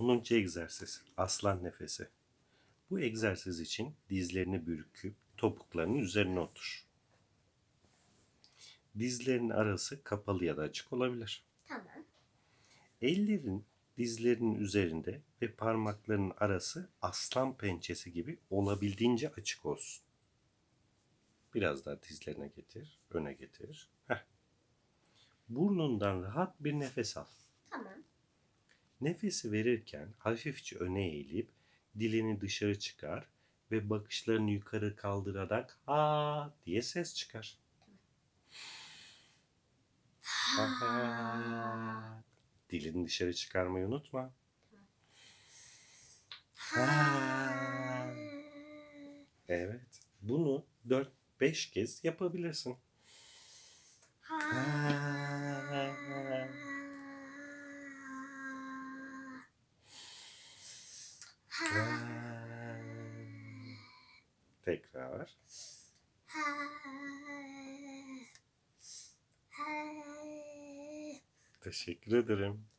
10. egzersiz aslan nefesi. Bu egzersiz için dizlerini bürküp topuklarının üzerine otur. Dizlerin arası kapalı ya da açık olabilir. Tamam. Ellerin dizlerinin üzerinde ve parmaklarının arası aslan pençesi gibi olabildiğince açık olsun. Biraz daha dizlerine getir, öne getir. Heh. Burnundan rahat bir nefes al. Nefesi verirken hafifçe öne eğilip dilini dışarı çıkar ve bakışlarını yukarı kaldırarak ha diye ses çıkar. Ha. Dilini dışarı çıkarmayı unutma. Evet. Bunu 4-5 kez yapabilirsin. Ha. Tekrar. Teşekkür ederim.